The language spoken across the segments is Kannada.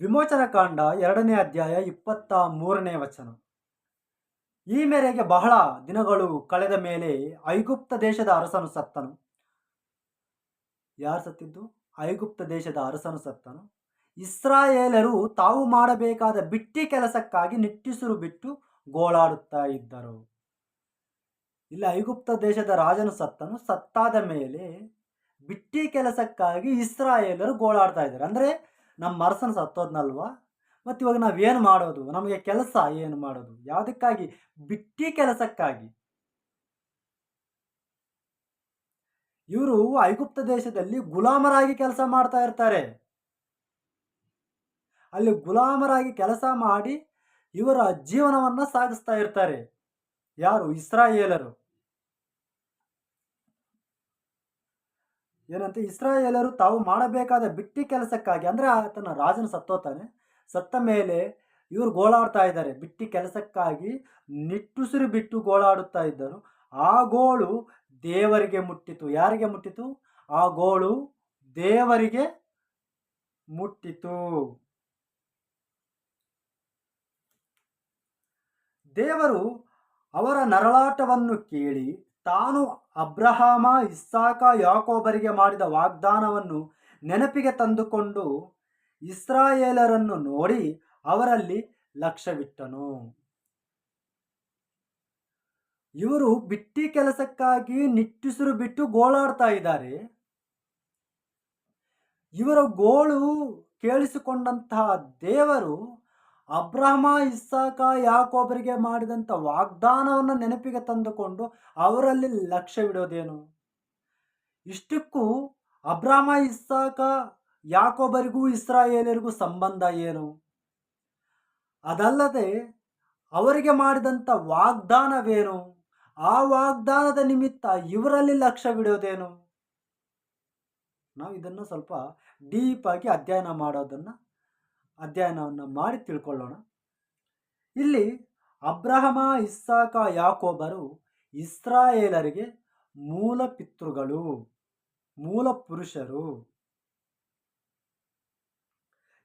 ವಿಮೋಚನಕಾಂಡ ಎರಡನೇ ಅಧ್ಯಾಯ ಇಪ್ಪತ್ತ ಮೂರನೇ ವಚನ. ಈ ಮೇರೆಗೆ ಬಹಳ ದಿನಗಳು ಕಳೆದ ಮೇಲೆ ಐಗುಪ್ತ ದೇಶದ ಅರಸನು ಸತ್ತನು. ಯಾರು ಸತ್ತಿದ್ದು? ಐಗುಪ್ತ ದೇಶದ ಅರಸನು ಸತ್ತನು. ಇಸ್ರಾಯೇಲರು ತಾವು ಮಾಡಬೇಕಾದ ಬಿಟ್ಟಿ ಕೆಲಸಕ್ಕಾಗಿ ನಿಟ್ಟುಸಿರು ಬಿಟ್ಟು ಗೋಳಾಡುತ್ತಾ ಇದ್ದರು. ಇಲ್ಲಿ ಐಗುಪ್ತ ದೇಶದ ರಾಜನು ಸತ್ತನು. ಸತ್ತಾದ ಮೇಲೆ ಬಿಟ್ಟಿ ಕೆಲಸಕ್ಕಾಗಿ ಇಸ್ರಾಯೇಲರು ಗೋಳಾಡ್ತಾ ಇದ್ದಾರೆ. ಅಂದರೆ ನಮ್ಮ ಅರಸನ ಸತ್ತೋದ್ನಲ್ವಾ? ಮತ್ತು ಇವಾಗ ನಾವೇನು ಮಾಡೋದು? ನಮಗೆ ಕೆಲಸ ಏನು ಮಾಡೋದು? ಯಾವುದಕ್ಕಾಗಿ? ಬಿಟ್ಟಿ ಕೆಲಸಕ್ಕಾಗಿ. ಇವರು ಐಗುಪ್ತ ದೇಶದಲ್ಲಿ ಗುಲಾಮರಾಗಿ ಕೆಲಸ ಮಾಡ್ತಾ ಇರ್ತಾರೆ. ಅಲ್ಲಿ ಗುಲಾಮರಾಗಿ ಕೆಲಸ ಮಾಡಿ ಇವರ ಜೀವನವನ್ನ ಸಾಗಿಸ್ತಾ ಇರ್ತಾರೆ. ಯಾರು? ಇಸ್ರಾಯೇಲರು. ಏನಂತೆ, ಇಸ್ರಾಯೇಲರು ತಾವು ಮಾಡಬೇಕಾದ ಬಿಟ್ಟಿ ಕೆಲಸಕ್ಕಾಗಿ, ಅಂದ್ರೆ ಆತನ ರಾಜನ ಸತ್ತೋತಾನೆ ಸತ್ತ ಮೇಲೆ ಇವರು ಗೋಳಾಡ್ತಾ ಇದ್ದಾರೆ. ಬಿಟ್ಟಿ ಕೆಲಸಕ್ಕಾಗಿ ನಿಟ್ಟುಸಿರು ಬಿಟ್ಟು ಗೋಳಾಡುತ್ತಾ ಇದ್ದರು. ಆ ಗೋಳು ದೇವರಿಗೆ ಮುಟ್ಟಿತು. ಯಾರಿಗೆ ಮುಟ್ಟಿತು? ಆ ಗೋಳು ದೇವರಿಗೆ ಮುಟ್ಟಿತು. ದೇವರು ಅವರ ನರಳಾಟವನ್ನು ಕೇಳಿ ತಾನು ಅಬ್ರಹಾಮ, ಇಸ್ಸಾಕ, ಯಾಕೋಬರಿಗೆ ಮಾಡಿದ ವಾಗ್ದಾನವನ್ನು ನೆನಪಿಗೆ ತಂದುಕೊಂಡು ಇಸ್ರಾಯೇಲರನ್ನು ನೋಡಿ ಅವರಲ್ಲಿ ಲಕ್ಷ್ಯವಿಟ್ಟನು. ಇವರು ಬಿಟ್ಟಿ ಕೆಲಸಕ್ಕಾಗಿ ನಿಟ್ಟುಸಿರು ಬಿಟ್ಟು ಗೋಳಾಡ್ತಾ ಇದ್ದಾರೆ. ಇವರ ಗೋಳು ಕೇಳಿಸಿಕೊಂಡಂತಹ ದೇವರು ಅಬ್ರಹ್ಮ, ಇಸ್ಸಾಕ ಯಾಕೊಬ್ಬರಿಗೆ ಮಾಡಿದಂಥ ವಾಗ್ದಾನವನ್ನು ನೆನಪಿಗೆ ತಂದುಕೊಂಡು ಅವರಲ್ಲಿ ಲಕ್ಷ್ಯವಿಡೋದೇನು ಇಷ್ಟಕ್ಕೂ ಅಬ್ರಾಮ ಇಸ್ಸಾಕ ಯಾಕೊಬ್ಬರಿಗೂ ಇಸ್ರಾಯೇಲರಿಗೂ ಸಂಬಂಧ ಏನು? ಅದಲ್ಲದೆ ಅವರಿಗೆ ಮಾಡಿದಂಥ ವಾಗ್ದಾನವೇನು? ಆ ವಾಗ್ದಾನದ ನಿಮಿತ್ತ ಇವರಲ್ಲಿ ಲಕ್ಷ್ಯವಿಡೋದೇನು ನಾವು ಇದನ್ನು ಸ್ವಲ್ಪ ಡೀಪಾಗಿ ಅಧ್ಯಯನ ಮಾಡೋದನ್ನು ಅಧ್ಯಯನವನ್ನು ಮಾಡಿ ತಿಳ್ಕೊಳ್ಳೋಣ. ಇಲ್ಲಿ ಅಬ್ರಹಮ, ಇಸ್ಸಾಕ, ಯಾಕೋಬರು ಇಸ್ರಾಯೇಲರಿಗೆ ಮೂಲ ಪಿತೃಗಳು, ಮೂಲ ಪುರುಷರು.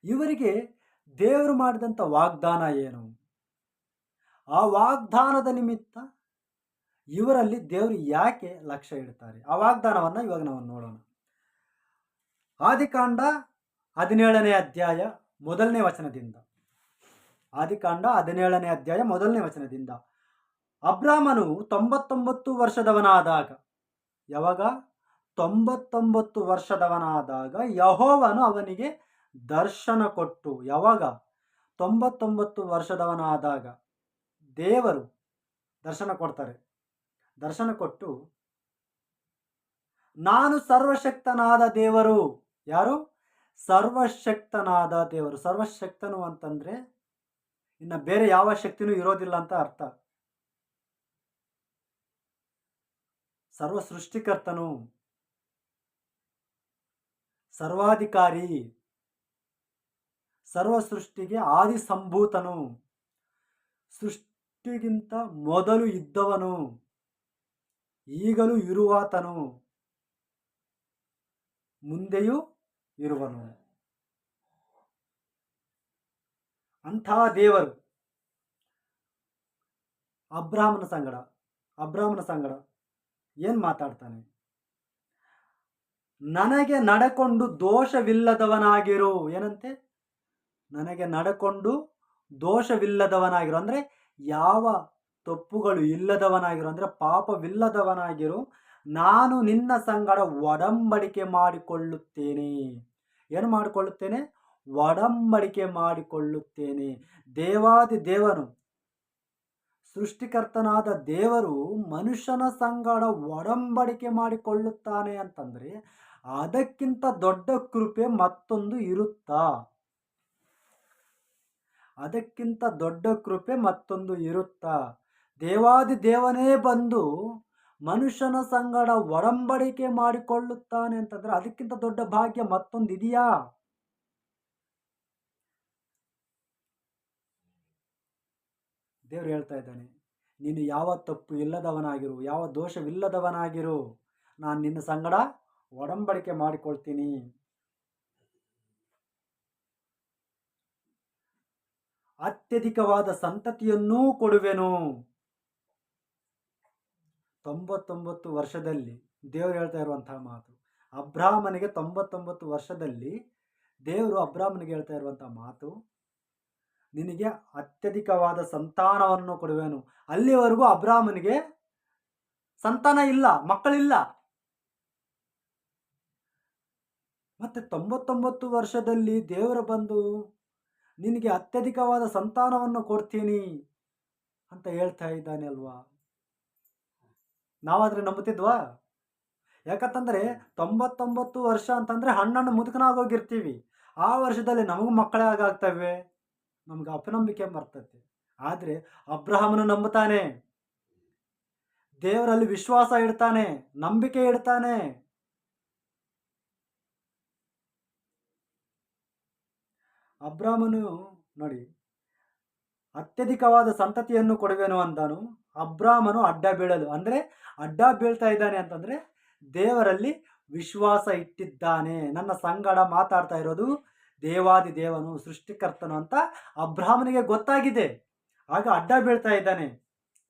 ಇವರಿಗೆ ದೇವರು ಮಾಡಿದಂಥ ವಾಗ್ದಾನ ಏನು? ಆ ವಾಗ್ದಾನದ ನಿಮಿತ್ತ ಇವರಲ್ಲಿ ದೇವರು ಯಾಕೆ ಲಕ್ಷ್ಯ ಇಡ್ತಾರೆ? ಆ ವಾಗ್ದಾನವನ್ನು ಇವಾಗ ನಾವು ನೋಡೋಣ. ಆದಿಕಾಂಡ ಹದಿನೇಳನೇ ಅಧ್ಯಾಯ ಮೊದಲನೇ ವಚನದಿಂದ. ಆದಿಕಾಂಡ ಹದಿನೇಳನೇ ಅಧ್ಯಾಯ ಮೊದಲನೇ ವಚನದಿಂದ. ಅಬ್ರಾಮನು ತೊಂಬತ್ತೊಂಬತ್ತು ವರ್ಷದವನಾದಾಗ, ಯಾವಾಗ? ತೊಂಬತ್ತೊಂಬತ್ತು ವರ್ಷದವನಾದಾಗ ಯಹೋವನು ಅವನಿಗೆ ದರ್ಶನ ಕೊಟ್ಟು, ಯಾವಾಗ? ತೊಂಬತ್ತೊಂಬತ್ತು ವರ್ಷದವನಾದಾಗ ದೇವರು ದರ್ಶನ ಕೊಡ್ತಾರೆ. ದರ್ಶನ ಕೊಟ್ಟು, ನಾನು ಸರ್ವಶಕ್ತನಾದ ದೇವರು ಯಾರು? ಸರ್ವಶಕ್ತನಾದ ದೇವರು. ಸರ್ವಶಕ್ತನು ಅಂತಂದ್ರೆ ಇನ್ನು ಬೇರೆ ಯಾವ ಶಕ್ತಿನೂ ಇರೋದಿಲ್ಲ ಅಂತ ಅರ್ಥ. ಸರ್ವ ಸೃಷ್ಟಿಕರ್ತನು ಸರ್ವಾಧಿಕಾರಿ ಸರ್ವ ಸೃಷ್ಟಿಗೆ ಆದಿ ಸಂಭೂತನು ಸೃಷ್ಟಿಗಿಂತ ಮೊದಲು ಇದ್ದವನು, ಈಗಲೂ ಇರುವಾತನು, ಮುಂದೆಯೂ ಇರುವನು. ಅಂಥ ದೇವರು. ಅಬ್ರಾಹ್ಮನ ಸಂಗಡ ಅಬ್ರಾಹ್ಮನ ಸಂಗಡ ಏನು ಮಾತಾಡ್ತಾನೆ? ನನಗೆ ನಡಕೊಂಡು ದೋಷವಿಲ್ಲದವನಾಗಿರು. ಏನಂತೆ? ನನಗೆ ನಡಕೊಂಡು ದೋಷವಿಲ್ಲದವನಾಗಿರು. ಅಂದರೆ ಯಾವ ತಪ್ಪುಗಳು ಇಲ್ಲದವನಾಗಿರು. ಅಂದರೆ ಪಾಪವಿಲ್ಲದವನಾಗಿರು. ನಾನು ನಿನ್ನ ಸಂಗಡ ಒಡಂಬಡಿಕೆ ಮಾಡಿಕೊಳ್ಳುತ್ತೇನೆ. ಏನು ಮಾಡಿಕೊಳ್ಳುತ್ತೇನೆ? ಒಡಂಬಡಿಕೆ ಮಾಡಿಕೊಳ್ಳುತ್ತೇನೆ. ದೇವಾದಿ ದೇವನು ಸೃಷ್ಟಿಕರ್ತನಾದ ದೇವರು ಮನುಷ್ಯನ ಸಂಗಡ ಒಡಂಬಡಿಕೆ ಮಾಡಿಕೊಳ್ಳುತ್ತಾನೆ ಅಂತಂದ್ರೆ ಅದಕ್ಕಿಂತ ದೊಡ್ಡ ಕೃಪೆ ಮತ್ತೊಂದು ಇರುತ್ತಾ? ಅದಕ್ಕಿಂತ ದೊಡ್ಡ ಕೃಪೆ ಮತ್ತೊಂದು ಇರುತ್ತಾ? ದೇವಾದಿ ದೇವನೇ ಬಂದು ಮನುಷ್ಯನ ಸಂಗಡ ಒಡಂಬಡಿಕೆ ಮಾಡಿಕೊಳ್ಳುತ್ತಾನೆ ಅಂತಂದ್ರೆ ಅದಕ್ಕಿಂತ ದೊಡ್ಡ ಭಾಗ್ಯ ಮತ್ತೊಂದು ಇದೆಯಾ? ದೇವ್ರು ಹೇಳ್ತಾ ಇದ್ದಾನೆ, ನೀನು ಯಾವ ತಪ್ಪು ಇಲ್ಲದವನಾಗಿರು, ಯಾವ ದೋಷವಿಲ್ಲದವನಾಗಿರು, ನಾನು ನಿನ್ನ ಸಂಗಡ ಒಡಂಬಡಿಕೆ ಮಾಡಿಕೊಳ್ತೀನಿ. ಅತ್ಯಧಿಕವಾದ ಸಂತತಿಯನ್ನೂ ಕೊಡುವೆನು. ತೊಂಬತ್ತೊಂಬತ್ತು ವರ್ಷದಲ್ಲಿ ದೇವರು ಹೇಳ್ತಾ ಇರುವಂತಹ ಮಾತು. ಅಬ್ರಾಹ್ಮನಿಗೆ ತೊಂಬತ್ತೊಂಬತ್ತು ವರ್ಷದಲ್ಲಿ ದೇವರು ಅಬ್ರಾಹ್ಮನಿಗೆ ಹೇಳ್ತಾ ಇರುವಂತಹ ಮಾತು, ನಿನಗೆ ಅತ್ಯಧಿಕವಾದ ಸಂತಾನವನ್ನು ಕೊಡುವೆನು. ಅಲ್ಲಿವರೆಗೂ ಅಬ್ರಾಹ್ಮನಿಗೆ ಸಂತಾನ ಇಲ್ಲ, ಮಕ್ಕಳಿಲ್ಲ. ಮತ್ತೆ ತೊಂಬತ್ತೊಂಬತ್ತು ವರ್ಷದಲ್ಲಿ ದೇವರು ಬಂದು ನಿನಗೆ ಅತ್ಯಧಿಕವಾದ ಸಂತಾನವನ್ನು ಕೊಡ್ತೀನಿ ಅಂತ ಹೇಳ್ತಾ ಇದ್ದಾನೆ ಅಲ್ವಾ? ನಾವಾದ್ರೆ ನಂಬುತ್ತಿದ್ವಾ? ಯಾಕಂತಂದರೆ ತೊಂಬತ್ತೊಂಬತ್ತು ವರ್ಷ ಅಂತಂದರೆ ಹಣ್ಣನ್ನು ಮುದುಕನಾಗೋಗಿರ್ತೀವಿ. ಆ ವರ್ಷದಲ್ಲಿ ನಮಗೂ ಮಕ್ಕಳೇ ಆಗಾಗ್ತವೆ. ನಮ್ಗೆ ಅಪನಂಬಿಕೆ ಬರ್ತೈತೆ ಆದರೆ ಅಬ್ರಹಮನು ನಂಬುತ್ತಾನೆ. ದೇವರಲ್ಲಿ ವಿಶ್ವಾಸ ಇಡ್ತಾನೆ, ನಂಬಿಕೆ ಇಡ್ತಾನೆ. ಅಬ್ರಾಹ್ಮನು ನೋಡಿ, ಅತ್ಯಧಿಕವಾದ ಸಂತತಿಯನ್ನು ಕೊಡುವೆನು ಅಂತಾನು ಅಬ್ರಾಹ್ಮನು ಅಡ್ಡ ಬೀಳಲು, ಅಂದರೆ ಅಡ್ಡ ಬೀಳ್ತಾ ಇದ್ದಾನೆ ಅಂತಂದರೆ ದೇವರಲ್ಲಿ ವಿಶ್ವಾಸ ಇಟ್ಟಿದ್ದಾನೆ. ನನ್ನ ಸಂಗಡ ಮಾತಾಡ್ತಾ ಇರೋದು ದೇವಾದಿ ದೇವನು, ಸೃಷ್ಟಿಕರ್ತನು ಅಂತ ಅಬ್ರಾಹ್ಮನಿಗೆ ಗೊತ್ತಾಗಿದೆ. ಆಗ ಅಡ್ಡ ಬೀಳ್ತಾ ಇದ್ದಾನೆ.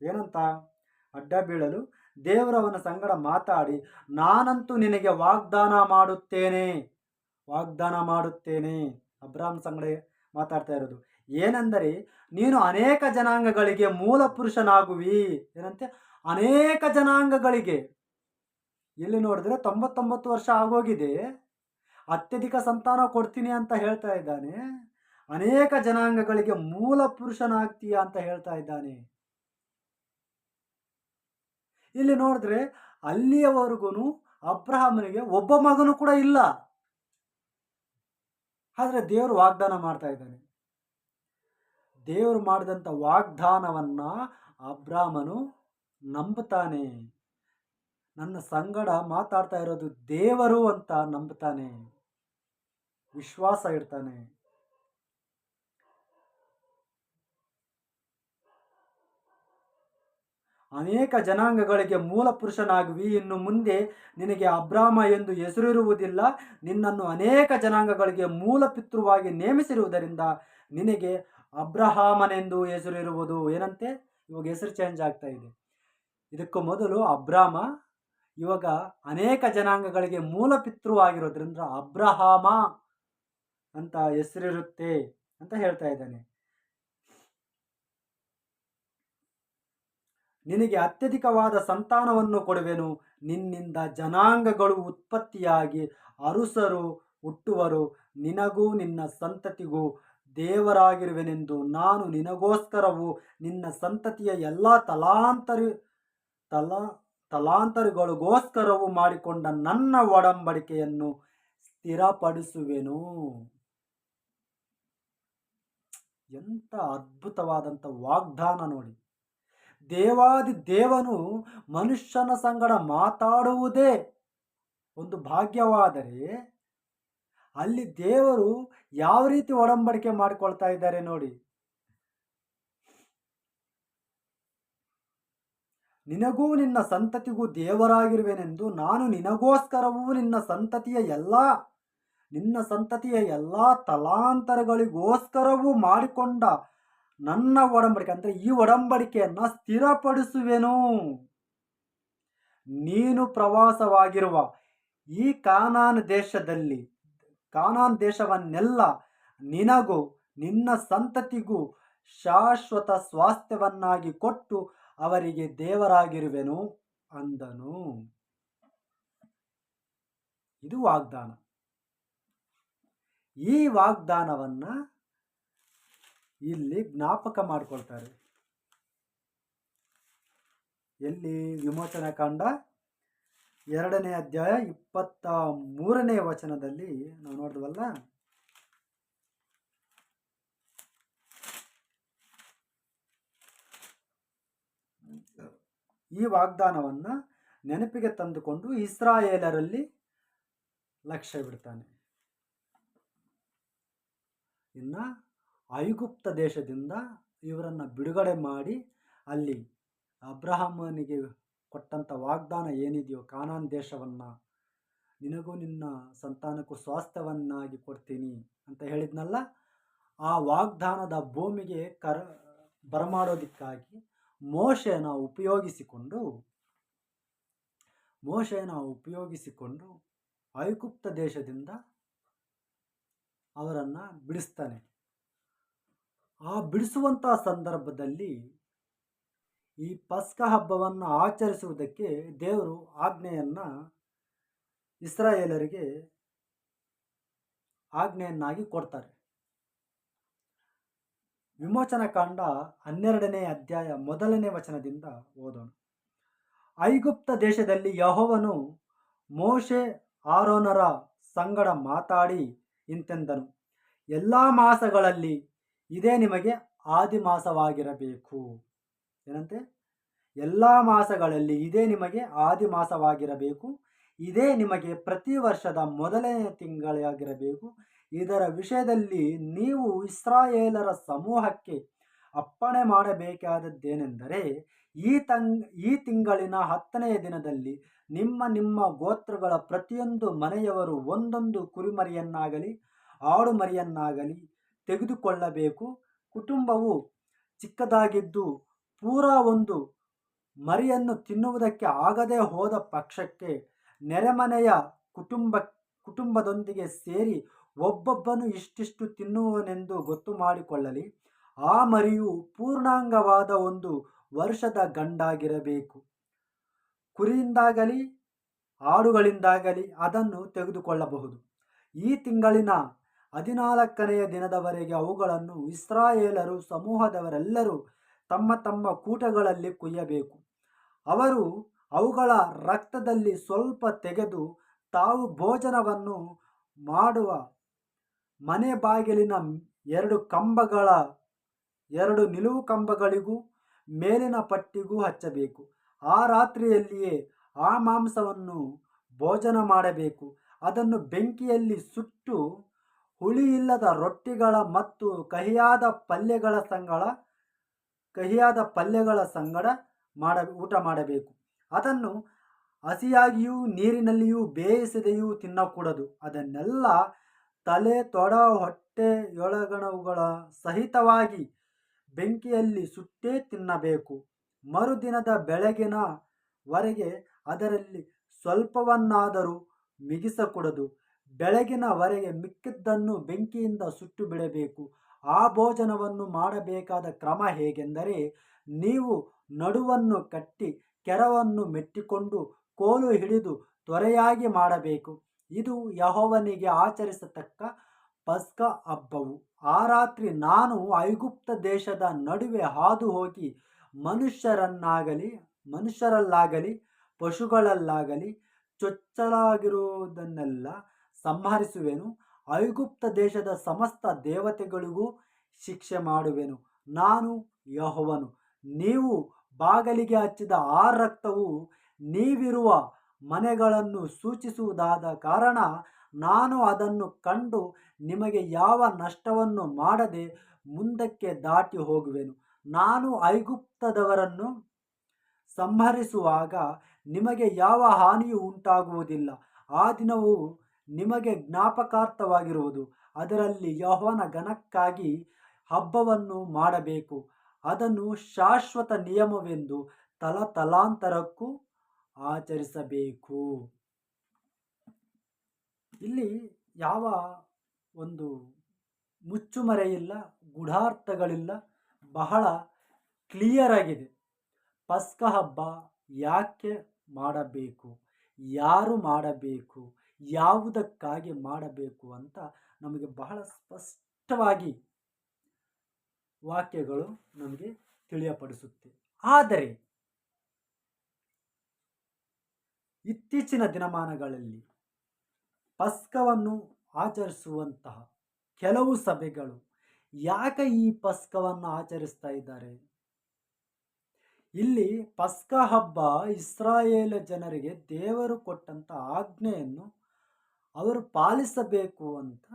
ಏನಂತ? ಅಡ್ಡ ಬೀಳಲು, ದೇವರವನ ಸಂಗಡ ಮಾತಾಡಿ, ನಾನಂತೂ ನಿನಗೆ ವಾಗ್ದಾನ ಮಾಡುತ್ತೇನೆ. ವಾಗ್ದಾನ ಮಾಡುತ್ತೇನೆ. ಅಬ್ರಾಹ್ಮ ಸಂಗಡ ಮಾತಾಡ್ತಾ ಇರೋದು. ಏನೆಂದರೆ, ನೀನು ಅನೇಕ ಜನಾಂಗಗಳಿಗೆ ಮೂಲ ಪುರುಷನಾಗುವಿ ಏನಂತೆ? ಅನೇಕ ಜನಾಂಗಗಳಿಗೆ. ಇಲ್ಲಿ ನೋಡಿದ್ರೆ ತೊಂಬತ್ತೊಂಬತ್ತು ವರ್ಷ ಆಗೋಗಿದೆ. ಅತ್ಯಧಿಕ ಸಂತಾನ ಕೊಡ್ತೀನಿ ಅಂತ ಹೇಳ್ತಾ ಇದ್ದಾನೆ. ಅನೇಕ ಜನಾಂಗಗಳಿಗೆ ಮೂಲ ಪುರುಷನಾಗ್ತೀಯ ಅಂತ ಹೇಳ್ತಾ ಇದ್ದಾನೆ. ಇಲ್ಲಿ ನೋಡಿದ್ರೆ ಅಲ್ಲಿಯವರೆಗೂ ಅಬ್ರಹಾಮನಿಗೆ ಒಬ್ಬ ಮಗನು ಕೂಡ ಇಲ್ಲ. ಆದರೆ ದೇವರು ವಾಗ್ದಾನ ಮಾಡ್ತಾ ಇದ್ದಾನೆ. ದೇವರು ಮಾಡಿದಂಥ ವಾಗ್ದಾನವನ್ನ ಅಬ್ರಾಹ್ಮನು ನಂಬುತ್ತಾನೆ. ನನ್ನ ಸಂಗಡ ಮಾತಾಡ್ತಾ ಇರೋದು ದೇವರು ಅಂತ ನಂಬುತ್ತಾನೆ. ವಿಶ್ವಾಸ ಇಡ್ತಾನೆ. ಅನೇಕ ಜನಾಂಗಗಳಿಗೆ ಮೂಲ ಪುರುಷನಾಗುವಿ. ಇನ್ನು ಮುಂದೆ ನಿನಗೆ ಅಬ್ರಾಮ ಎಂದು ಹೆಸರಿರುವುದಿಲ್ಲ. ನಿನ್ನನ್ನು ಅನೇಕ ಜನಾಂಗಗಳಿಗೆ ಮೂಲ ಪಿತೃವಾಗಿ ನೇಮಿಸಿರುವುದರಿಂದ ನಿನಗೆ ಅಬ್ರಹಾಮನೆಂದು ಹೆಸರಿರುವುದು ಏನಂತೆ? ಇವಾಗ ಹೆಸರು ಚೇಂಜ್ ಆಗ್ತಾ ಇದೆ. ಇದಕ್ಕೂ ಮೊದಲು ಅಬ್ರಾಮ, ಇವಾಗ ಅನೇಕ ಜನಾಂಗಗಳಿಗೆ ಮೂಲ ಪಿತೃವಾಗಿರೋದ್ರಿಂದ ಅಬ್ರಹಾಮ ಅಂತ ಹೆಸರಿರುತ್ತೆ ಅಂತ ಹೇಳ್ತಾ ಇದ್ದಾನೆ. ನಿನಗೆ ಅತ್ಯಧಿಕವಾದ ಸಂತಾನವನ್ನು ಕೊಡುವೆನು. ನಿನ್ನಿಂದ ಜನಾಂಗಗಳು ಉತ್ಪತ್ತಿಯಾಗಿ ಅರುಸರು ಹುಟ್ಟುವರು. ನಿನಗೂ ನಿನ್ನ ಸಂತತಿಗೂ ದೇವರಾಗಿರುವೆನೆಂದು ನಾನು ನಿನಗೋಸ್ಕರವು ನಿನ್ನ ಸಂತತಿಯ ಎಲ್ಲ ತಲಾಂತರಿ, ತಲಾ, ತಲಾಂತರಿಗಳಿಗೋಸ್ಕರವು ಮಾಡಿಕೊಂಡ ನನ್ನ ಒಡಂಬಡಿಕೆಯನ್ನು ಸ್ಥಿರಪಡಿಸುವೆನು. ಎಂಥ ಅದ್ಭುತವಾದಂಥ ವಾಗ್ದಾನ ನೋಡಿ. ದೇವಾದಿ ದೇವನು ಮನುಷ್ಯನ ಸಂಗಡ ಮಾತಾಡುವುದೇ ಒಂದು ಭಾಗ್ಯವಾದರೆ ಅಲ್ಲಿ ದೇವರು ಯಾವ ರೀತಿ ಒಡಂಬಡಿಕೆ ಮಾಡಿಕೊಳ್ತಾ ಇದ್ದಾರೆ ನೋಡಿ. ನಿನಗೂ ನಿನ್ನ ಸಂತತಿಗೂ ದೇವರಾಗಿರುವೆನೆಂದು ನಾನು ನಿನಗೋಸ್ಕರವೂ ನಿನ್ನ ಸಂತತಿಯ ಎಲ್ಲ, ನಿನ್ನ ಸಂತತಿಯ ಎಲ್ಲ ತಲಾಂತರಗಳಿಗೋಸ್ಕರವೂ ಮಾಡಿಕೊಂಡ ನನ್ನ ಒಡಂಬಡಿಕೆ, ಅಂದರೆ ಈ ಒಡಂಬಡಿಕೆಯನ್ನು ಸ್ಥಿರಪಡಿಸುವೆನು. ನೀನು ಪ್ರವಾಸವಾಗಿರುವ ಈ ಕಾನಾನ್ ದೇಶದಲ್ಲಿ ಕಾನಾನ್ ದೇಶವನ್ನೆಲ್ಲ ನಿನಗೂ ನಿನ್ನ ಸಂತತಿಗೂ ಶಾಶ್ವತ ಸ್ವಾಸ್ಥ್ಯವನ್ನಾಗಿ ಕೊಟ್ಟು ಅವರಿಗೆ ದೇವರಾಗಿರುವೆನು ಅಂದನು. ಇದು ವಾಗ್ದಾನ. ಈ ವಾಗ್ದಾನವನ್ನ ಇಲ್ಲಿ ಜ್ಞಾಪಕ ಮಾಡಿಕೊಳ್ತಾರೆ. ಎಲ್ಲಿ ವಿಮೋಚನಾ ಕಾಂಡ? ಎರಡನೇ ಅಧ್ಯಾಯ ಇಪ್ಪತ್ತ ಮೂರನೇ ವಚನದಲ್ಲಿ ನಾವು ನೋಡಿದ್ವಲ್ಲ? ಈ ವಾಗ್ದಾನವನ್ನು ನೆನಪಿಗೆ ತಂದುಕೊಂಡು ಇಸ್ರಾಯೇಲರಲ್ಲಿ ಲಕ್ಷ್ಯ ಬಿಡ್ತಾನೆ. ಇನ್ನು ಐಗುಪ್ತ ದೇಶದಿಂದ ಇವರನ್ನು ಬಿಡುಗಡೆ ಮಾಡಿ ಅಲ್ಲಿ ಅಬ್ರಹಾಮನಿಗೆ ಕೊಟ್ಟಂಥ ವಾಗ್ದಾನ ಏನಿದೆಯೋ ಕಾನಾನ್ ದೇಶವನ್ನು, ನಿನಗೂ ನಿನ್ನ ಸಂತಾನಕ್ಕೂ ಸ್ವಾಸ್ಥ್ಯವನ್ನಾಗಿ ಕೊಡ್ತೀನಿ ಅಂತ ಹೇಳಿದ್ನಲ್ಲ, ಆ ವಾಗ್ದಾನದ ಭೂಮಿಗೆ ಕರ, ಬರಮಾಡೋದಕ್ಕಾಗಿ ಮೋಶೆನ ಉಪಯೋಗಿಸಿಕೊಂಡು ಮೋಶೆನ ಉಪಯೋಗಿಸಿಕೊಂಡು ಐಕುಪ್ತ ದೇಶದಿಂದ ಅವರನ್ನು ಬಿಡಿಸ್ತಾನೆ. ಆ ಬಿಡಿಸುವಂಥ ಸಂದರ್ಭದಲ್ಲಿ ಈ ಪಸ್ಕ ಹಬ್ಬವನ್ನು ಆಚರಿಸುವುದಕ್ಕೆ ದೇವರು ಆಜ್ಞೆಯನ್ನು ಇಸ್ರಾಯೇಲರಿಗೆ ಆಜ್ಞೆಯನ್ನಾಗಿ ಕೊಡ್ತಾರೆ. ವಿಮೋಚನ ಕಾಂಡ ಹನ್ನೆರಡನೇ ಅಧ್ಯಾಯ ಮೊದಲನೇ ವಚನದಿಂದ ಓದೋಣ. ಐಗುಪ್ತ ದೇಶದಲ್ಲಿ ಯಹೋವನು ಮೋಶೆ ಆರೋನರ ಸಂಗಡ ಮಾತಾಡಿ ಇಂತೆಂದನು, ಎಲ್ಲ ಮಾಸಗಳಲ್ಲಿ ಇದೇ ನಿಮಗೆ ಆದಿ ಮಾಸವಾಗಿರಬೇಕು ಏನಂತೆ? ಎಲ್ಲ ಮಾಸಗಳಲ್ಲಿ ಇದೇ ನಿಮಗೆ ಆದಿ ಮಾಸವಾಗಿರಬೇಕು. ಇದೇ ನಿಮಗೆ ಪ್ರತಿ ವರ್ಷದ ಮೊದಲನೇ ತಿಂಗಳಾಗಿರಬೇಕು ಇದರ ವಿಷಯದಲ್ಲಿ ನೀವು ಇಸ್ರಾಯೇಲರ ಸಮೂಹಕ್ಕೆ ಅಪ್ಪಣೆ ಮಾಡಬೇಕಾದದ್ದೇನೆಂದರೆ, ಈ ತಂಗ್, ಈ ತಿಂಗಳಿನ ಹತ್ತನೆಯ ದಿನದಲ್ಲಿ ನಿಮ್ಮ ನಿಮ್ಮ ಗೋತ್ರಗಳ ಪ್ರತಿಯೊಂದು ಮನೆಯವರು ಒಂದೊಂದು ಕುರಿಮರಿಯನ್ನಾಗಲಿ ಆಡು ಮರಿಯನ್ನಾಗಲಿ ತೆಗೆದುಕೊಳ್ಳಬೇಕು. ಕುಟುಂಬವು ಚಿಕ್ಕದಾಗಿದ್ದು ಪೂರಾ ಒಂದು ಮರಿಯನ್ನು ತಿನ್ನುವುದಕ್ಕೆ ಆಗದೆ ಹೋದ ಪಕ್ಷಕ್ಕೆ ನೆರೆಮನೆಯ ಕುಟುಂಬ, ಕುಟುಂಬದೊಂದಿಗೆ ಸೇರಿ ಒಬ್ಬೊಬ್ಬನು ಇಷ್ಟಿಷ್ಟು ತಿನ್ನುವನೆಂದು ಗೊತ್ತು ಮಾಡಿಕೊಳ್ಳಲಿ. ಆ ಮರಿಯು ಪೂರ್ಣಾಂಗವಾದ ಒಂದು ವರ್ಷದ ಗಂಡಾಗಿರಬೇಕು. ಕುರಿಯಿಂದಾಗಲಿ, ಆಡುಗಳಿಂದಾಗಲಿ ಅದನ್ನು ತೆಗೆದುಕೊಳ್ಳಬಹುದು. ಈ ತಿಂಗಳಿನ ಹದಿನಾಲ್ಕನೆಯ ದಿನದವರೆಗೆ ಅವುಗಳನ್ನು ಇಸ್ರಾಯೇಲರು, ಸಮೂಹದವರೆಲ್ಲರೂ ತಮ್ಮ ತಮ್ಮ ಕೂಟಗಳಲ್ಲಿ ಕುಯ್ಯಬೇಕು. ಅವರು ಅವುಗಳ ರಕ್ತದಲ್ಲಿ ಸ್ವಲ್ಪ ತೆಗೆದು ತಾವು ಭೋಜನವನ್ನು ಮಾಡುವ ಮನೆ ಬಾಗಿಲಿನ ಎರಡು ಕಂಬಗಳ, ಎರಡು ನಿಲುವು ಕಂಬಗಳಿಗೂ ಮೇಲಿನ ಪಟ್ಟಿಗೂ ಹಚ್ಚಬೇಕು. ಆ ರಾತ್ರಿಯಲ್ಲಿಯೇ ಆ ಮಾಂಸವನ್ನು ಭೋಜನ ಮಾಡಬೇಕು. ಅದನ್ನು ಬೆಂಕಿಯಲ್ಲಿ ಸುಟ್ಟು ಹುಳಿಯಿಲ್ಲದ ರೊಟ್ಟಿಗಳ ಮತ್ತು ಕಹಿಯಾದ ಪಲ್ಯಗಳ ಸಂಗಡ ಕಹಿಯಾದ ಪಲ್ಯಗಳ ಸಂಗಡ ಮಾಡ ಊಟ ಮಾಡಬೇಕು. ಅದನ್ನು ಹಸಿಯಾಗಿಯೂ ನೀರಿನಲ್ಲಿಯೂ ಬೇಯಿಸದೆಯೂ ತಿನ್ನಕೂಡದು. ಅದನ್ನೆಲ್ಲ ತಲೆ ತೊಡ ಹೊಟ್ಟೆಯೊಳಗಣವುಗಳ ಸಹಿತವಾಗಿ ಬೆಂಕಿಯಲ್ಲಿ ಸುಟ್ಟೇ ತಿನ್ನಬೇಕು. ಮರುದಿನದ ಬೆಳಗಿನ ವರೆಗೆ ಅದರಲ್ಲಿ ಸ್ವಲ್ಪವನ್ನಾದರೂ ಮಿಗಿಸಕೂಡದು. ಬೆಳಗಿನವರೆಗೆ ಮಿಕ್ಕಿದ್ದನ್ನು ಬೆಂಕಿಯಿಂದ ಸುಟ್ಟು ಬಿಡಬೇಕು. ಆ ಭೋಜನವನ್ನು ಮಾಡಬೇಕಾದ ಕ್ರಮ ಹೇಗೆಂದರೆ, ನೀವು ನಡುವನ್ನು ಕಟ್ಟಿ ಕೆರವನ್ನು ಮೆಟ್ಟಿಕೊಂಡು ಕೋಲು ಹಿಡಿದು ತ್ವರೆಯಾಗಿ ಮಾಡಬೇಕು. ಇದು ಯಹೋವನಿಗೆ ಆಚರಿಸತಕ್ಕ ಪಸ್ಕ ಹಬ್ಬವು. ಆ ರಾತ್ರಿ ನಾನು ಐಗುಪ್ತ ದೇಶದ ನಡುವೆ ಹಾದು ಹೋಗಿ ಮನುಷ್ಯರನ್ನಾಗಲಿ, ಮನುಷ್ಯರಲ್ಲಾಗಲಿ, ಪಶುಗಳಲ್ಲಾಗಲಿ ಚೊಚ್ಚಲಾಗಿರುವುದನ್ನೆಲ್ಲ ಸಂಹರಿಸುವೆನು. ಐಗುಪ್ತ ದೇಶದ ಸಮಸ್ತ ದೇವತೆಗಳಿಗೂ ಶಿಕ್ಷೆ ಮಾಡುವೆನು. ನಾನು ಯಹೋವನು. ನೀವು ಬಾಗಲಿಗೆ ಹಚ್ಚಿದ ಆ ರಕ್ತವು ನೀವಿರುವ ಮನೆಗಳನ್ನು ಸೂಚಿಸುವುದಾದ ಕಾರಣ ನಾನು ಅದನ್ನು ಕಂಡು ನಿಮಗೆ ಯಾವ ನಷ್ಟವನ್ನು ಮಾಡದೆ ಮುಂದಕ್ಕೆ ದಾಟಿ ಹೋಗುವೆನು. ನಾನು ಐಗುಪ್ತದವರನ್ನು ಸಂಹರಿಸುವಾಗ ನಿಮಗೆ ಯಾವ ಹಾನಿಯೂ ಉಂಟಾಗುವುದಿಲ್ಲ. ಆ ದಿನವು ನಿಮಗೆ ಜ್ಞಾಪಕಾರ್ಥವಾಗಿರುವುದು. ಅದರಲ್ಲಿ ಯಹೋವನ ಘನಕ್ಕಾಗಿ ಹಬ್ಬವನ್ನು ಮಾಡಬೇಕು. ಅದನ್ನು ಶಾಶ್ವತ ನಿಯಮವೆಂದು ತಲತಲಾಂತರಕ್ಕೂ ಆಚರಿಸಬೇಕು. ಇಲ್ಲಿ ಯಾವ ಒಂದು ಮುಚ್ಚುಮರೆಯಿಲ್ಲ, ಗೂಢಾರ್ಥಗಳಿಲ್ಲ, ಬಹಳ ಕ್ಲಿಯರ್ ಆಗಿದೆ ಪಸ್ಕ ಹಬ್ಬ ಯಾಕೆ ಮಾಡಬೇಕು? ಯಾರು ಮಾಡಬೇಕು? ಯಾವುದಕ್ಕಾಗಿ ಮಾಡಬೇಕು ಅಂತ ನಮಗೆ ಬಹಳ ಸ್ಪಷ್ಟವಾಗಿ ವಾಕ್ಯಗಳು ನಮಗೆ ತಿಳಿಯಪಡಿಸುತ್ತೆ. ಆದರೆ ಇತ್ತೀಚಿನ ದಿನಮಾನಗಳಲ್ಲಿ ಪಸ್ಕವನ್ನು ಆಚರಿಸುವಂತಹ ಕೆಲವು ಸಭೆಗಳು ಯಾಕೆ ಈ ಪಸ್ಕವನ್ನು ಆಚರಿಸ್ತಾ ಇದ್ದಾರೆ? ಇಲ್ಲಿ ಪಸ್ಕ ಹಬ್ಬ ಇಸ್ರಾಯೇಲ್ ಜನರಿಗೆ ದೇವರು ಕೊಟ್ಟಂಥ ಆಜ್ಞೆಯನ್ನು ಅವರು ಪಾಲಿಸಬೇಕು ಅಂತ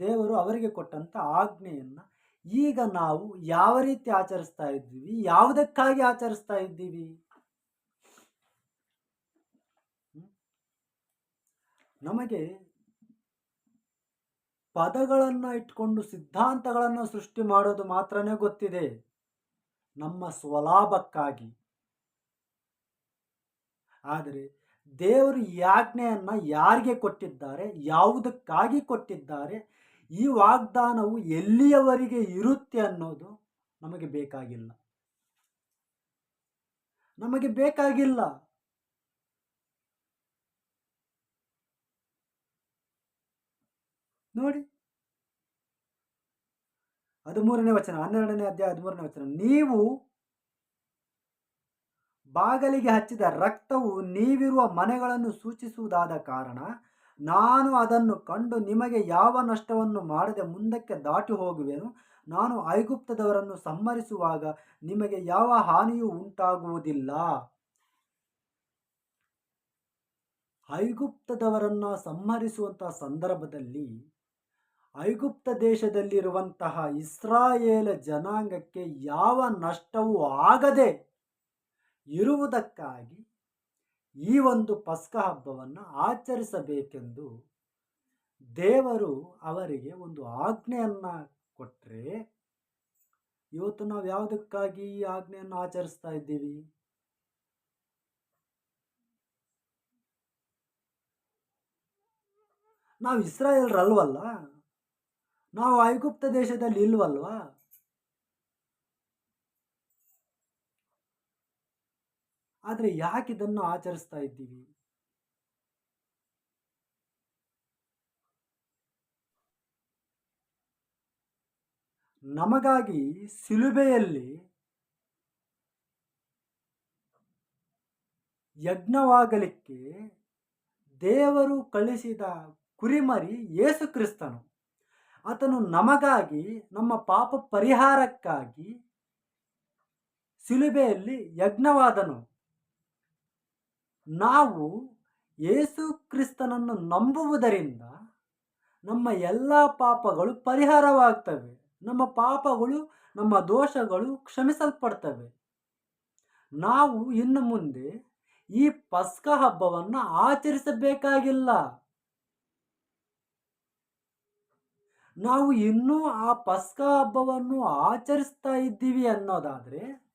ದೇವರು ಅವರಿಗೆ ಕೊಟ್ಟಂಥ ಆಜ್ಞೆಯನ್ನು ಈಗ ನಾವು ಯಾವ ರೀತಿ ಆಚರಿಸ್ತಾ ಇದ್ದೀವಿ, ಯಾವುದಕ್ಕಾಗಿ ಆಚರಿಸ್ತಾ ಇದ್ದೀವಿ? ನಮಗೆ ಪದಗಳನ್ನು ಇಟ್ಕೊಂಡು ಸಿದ್ಧಾಂತಗಳನ್ನು ಸೃಷ್ಟಿ ಮಾಡೋದು ಮಾತ್ರನೇ ಗೊತ್ತಿದೆ. ನಮ್ಮ ಸ್ವಲಾಭಕ್ಕಾಗಿ. ಆದರೆ ದೇವರು ಈ ಆಜ್ಞೆಯನ್ನು ಯಾರಿಗೆ ಕೊಟ್ಟಿದ್ದಾರೆ, ಯಾವುದಕ್ಕಾಗಿ ಕೊಟ್ಟಿದ್ದಾರೆ, ಈ ವಾಗ್ದಾನವು ಎಲ್ಲಿಯವರೆಗೆ ಇರುತ್ತೆ ಅನ್ನೋದು ನಮಗೆ ಬೇಕಾಗಿಲ್ಲ. ನಮಗೆ ಬೇಕಾಗಿಲ್ಲ. ನೋಡಿ. ಹದಿಮೂರನೇ ವಚನ, ಹನ್ನೆರಡನೇ ಅಧ್ಯಾಯ ಹದಿಮೂರನೇ ವಚನ. ನೀವು ಬಾಗಲಿಗೆ ಹಚ್ಚಿದ ರಕ್ತವು ನೀವಿರುವ ಮನೆಗಳನ್ನು ಸೂಚಿಸುವುದಾದ ಕಾರಣ ನಾನು ಅದನ್ನು ಕಂಡು ನಿಮಗೆ ಯಾವ ನಷ್ಟವನ್ನು ಮಾಡದೆ ಮುಂದಕ್ಕೆ ದಾಟಿ ಹೋಗುವೆನು. ನಾನು ಐಗುಪ್ತದವರನ್ನು ಸಂಹರಿಸುವಾಗ ನಿಮಗೆ ಯಾವ ಹಾನಿಯೂ ಉಂಟಾಗುವುದಿಲ್ಲ. ಐಗುಪ್ತದವರನ್ನು ಸಂಹರಿಸುವಂತಹ ಸಂದರ್ಭದಲ್ಲಿ ಐಗುಪ್ತ ದೇಶದಲ್ಲಿರುವಂತಹ ಇಸ್ರಾಯೇಲ ಜನಾಂಗಕ್ಕೆ ಯಾವ ನಷ್ಟವೂ ಆಗದೆ ಇರುವುದಕ್ಕಾಗಿ ಈ ಒಂದು ಪಸ್ಕ ಹಬ್ಬವನ್ನು ಆಚರಿಸಬೇಕೆಂದು ದೇವರು ಅವರಿಗೆ ಒಂದು ಆಜ್ಞೆಯನ್ನು ಕೊಟ್ಟರೆ ಇವತ್ತು ನಾವು ಯಾವುದಕ್ಕಾಗಿ ಈ ಆಜ್ಞೆಯನ್ನು ಆಚರಿಸ್ತಾ ಇದ್ದೀವಿ? ನಾವು ಇಸ್ರಾಯೇಲ್ರಲ್ವಲ್ಲ? ನಾವು ಐಗುಪ್ತ ದೇಶದಲ್ಲಿ ಇಲ್ವಲ್ವಾ? ಆದರೆ ಯಾಕೆ ಇದನ್ನು ಆಚರಿಸ್ತಾ ಇದ್ದೀವಿ? ನಮಗಾಗಿ ಸಿಲುಬೆಯಲ್ಲಿ ಯಜ್ಞವಾಗಲಿಕ್ಕೆ ದೇವರು ಕಳಿಸಿದ ಕುರಿಮರಿ ಯೇಸು ಕ್ರಿಸ್ತನು. ಆತನು ನಮಗಾಗಿ, ನಮ್ಮ ಪಾಪ ಪರಿಹಾರಕ್ಕಾಗಿ ಸಿಲುಬೆಯಲ್ಲಿ ಯಜ್ಞವಾದನು. ನಾವು ಯೇಸು ಕ್ರಿಸ್ತನನ್ನು ನಂಬುವುದರಿಂದ ನಮ್ಮ ಎಲ್ಲ ಪಾಪಗಳು ಪರಿಹಾರವಾಗ್ತವೆ. ನಮ್ಮ ಪಾಪಗಳು, ನಮ್ಮ ದೋಷಗಳು ಕ್ಷಮಿಸಲ್ಪಡ್ತವೆ. ನಾವು ಇನ್ನು ಮುಂದೆ ಈ ಪಸ್ಕ ಹಬ್ಬವನ್ನು ಆಚರಿಸಬೇಕಾಗಿಲ್ಲ. ನಾವು ಇನ್ನೂ ಆ ಪಸ್ಕ ಹಬ್ಬವನ್ನು ಆಚರಿಸ್ತಾ ಇದ್ದೀವಿ ಅನ್ನೋದಾದರೆ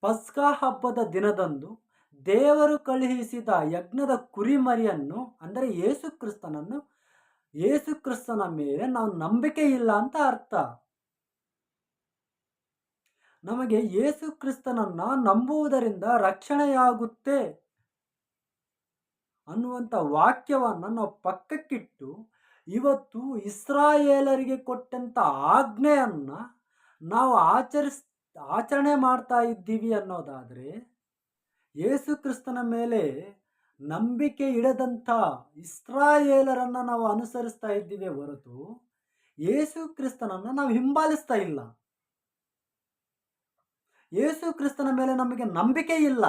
ಪಸ್ಕ ಹಬ್ಬದ ದಿನದಂದು ದೇವರು ಕಳುಹಿಸಿದ ಯಜ್ಞದ ಕುರಿಮರಿಯನ್ನು, ಅಂದರೆ ಯೇಸು ಕ್ರಿಸ್ತನನ್ನು, ಯೇಸು ಕ್ರಿಸ್ತನ ಮೇಲೆ ನಾವು ನಂಬಿಕೆ ಇಲ್ಲ ಅಂತ ಅರ್ಥ. ನಮಗೆ ಯೇಸು ಕ್ರಿಸ್ತನನ್ನ ನಂಬುವುದರಿಂದ ರಕ್ಷಣೆಯಾಗುತ್ತೆ ಅನ್ನುವಂಥ ವಾಕ್ಯವನ್ನು ನಾವು ಪಕ್ಕಕ್ಕಿಟ್ಟು, ಇವತ್ತು ಇಸ್ರಾಯೇಲರಿಗೆ ಕೊಟ್ಟಂಥ ಆಜ್ಞೆಯನ್ನು ನಾವು ಆಚರಿಸ್, ಆಚರಣೆ ಮಾಡ್ತಾ ಇದ್ದೀವಿ ಅನ್ನೋದಾದರೆ ಯೇಸು ಕ್ರಿಸ್ತನ ಮೇಲೆ ನಂಬಿಕೆ ಇಡದಂಥ ಇಸ್ರಾಯೇಲರನ್ನು ನಾವು ಅನುಸರಿಸ್ತಾ ಇದ್ದೀವಿ ಹೊರತು ಯೇಸು ಕ್ರಿಸ್ತನನ್ನು ನಾವು ಹಿಂಬಾಲಿಸ್ತಾ ಇಲ್ಲ. ಯೇಸು ಕ್ರಿಸ್ತನ ಮೇಲೆ ನಮಗೆ ನಂಬಿಕೆ ಇಲ್ಲ.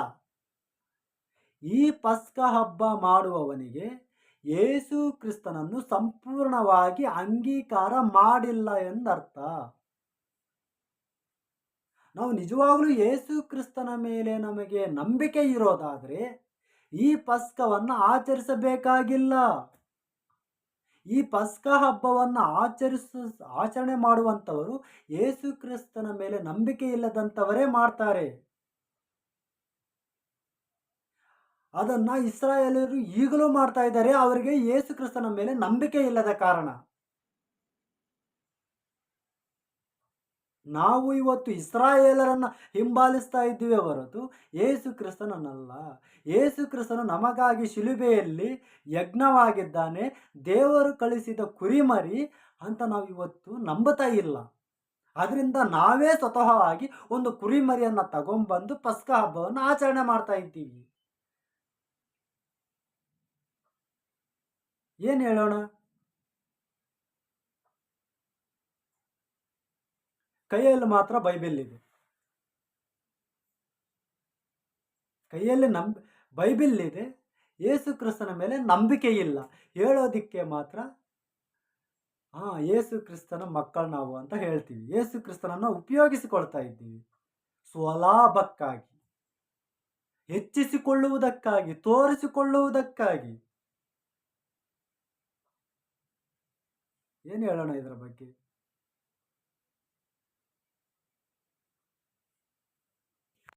ಈ ಪಸ್ಕ ಹಬ್ಬ ಮಾಡುವವನಿಗೆ ಯೇಸು ಕ್ರಿಸ್ತನನ್ನು ಸಂಪೂರ್ಣವಾಗಿ ಅಂಗೀಕಾರ ಮಾಡಿಲ್ಲ ಎಂದರ್ಥ. ನಾವು ನಿಜವಾಗಲೂ ಯೇಸು ಕ್ರಿಸ್ತನ ಮೇಲೆ ನಮಗೆ ನಂಬಿಕೆ ಇರೋದಾದರೆ ಈ ಪಸ್ಕವನ್ನು ಆಚರಿಸಬೇಕಾಗಿಲ್ಲ. ಈ ಪಸ್ಕ ಹಬ್ಬವನ್ನು ಆಚರಿಸ, ಆಚರಣೆ ಮಾಡುವಂಥವರು ಯೇಸು ಕ್ರಿಸ್ತನ ಮೇಲೆ ನಂಬಿಕೆ ಇಲ್ಲದಂಥವರೇ ಮಾಡ್ತಾರೆ. ಅದನ್ನು ಇಸ್ರಾಯೇಲರು ಈಗಲೂ ಮಾಡ್ತಾ ಇದ್ದಾರೆ. ಅವರಿಗೆ ಯೇಸು ಕ್ರಿಸ್ತನ ಮೇಲೆ ನಂಬಿಕೆ ಇಲ್ಲದ ಕಾರಣ. ನಾವು ಇವತ್ತು ಇಸ್ರಾಯೇಲರನ್ನು ಹಿಂಬಾಲಿಸ್ತಾ ಇದ್ದೀವಿ ಹೊರತು ಏಸು ಕ್ರಿಸ್ತನನ್ನಲ್ಲ. ಏಸು ಕ್ರಿಸ್ತನು ನಮಗಾಗಿ ಶಿಲುಬೆಯಲ್ಲಿ ಯಜ್ಞವಾಗಿದ್ದಾನೆ. ದೇವರು ಕಳಿಸಿದ ಕುರಿಮರಿ ಅಂತ ನಾವು ಇವತ್ತು ನಂಬುತ್ತಾ ಇಲ್ಲ. ಅದರಿಂದ ನಾವೇ ಸ್ವತಃವಾಗಿ ಒಂದು ಕುರಿಮರಿಯನ್ನು ತಗೊಂಬಂದು ಪಸ್ಕ ಹಬ್ಬವನ್ನು ಆಚರಣೆ ಮಾಡ್ತಾ ಇದ್ದೀವಿ. ಏನು ಹೇಳೋಣ? ಕೈಯಲ್ಲಿ ಮಾತ್ರ ಬೈಬಲ್ ಇದೆ. ಕೈಯಲ್ಲಿ ನಂಬ ಬೈಬಿಲ್ ಇದೆ ಏಸು ಕ್ರಿಸ್ತನ ಮೇಲೆ ನಂಬಿಕೆ ಇಲ್ಲ. ಹೇಳೋದಿಕ್ಕೆ ಮಾತ್ರ ಹಾಂ ಏಸು ಕ್ರಿಸ್ತನ ಮಕ್ಕಳು ನಾವು ಅಂತ ಹೇಳ್ತೀವಿ. ಏಸು ಕ್ರಿಸ್ತನನ್ನು ಉಪಯೋಗಿಸಿಕೊಳ್ತಾ ಇದ್ದೀವಿ. ಸ್ವಲಾಭಕ್ಕಾಗಿ, ಹೆಚ್ಚಿಸಿಕೊಳ್ಳುವುದಕ್ಕಾಗಿ, ತೋರಿಸಿಕೊಳ್ಳುವುದಕ್ಕಾಗಿ. ಏನು ಹೇಳೋಣ ಇದರ ಬಗ್ಗೆ?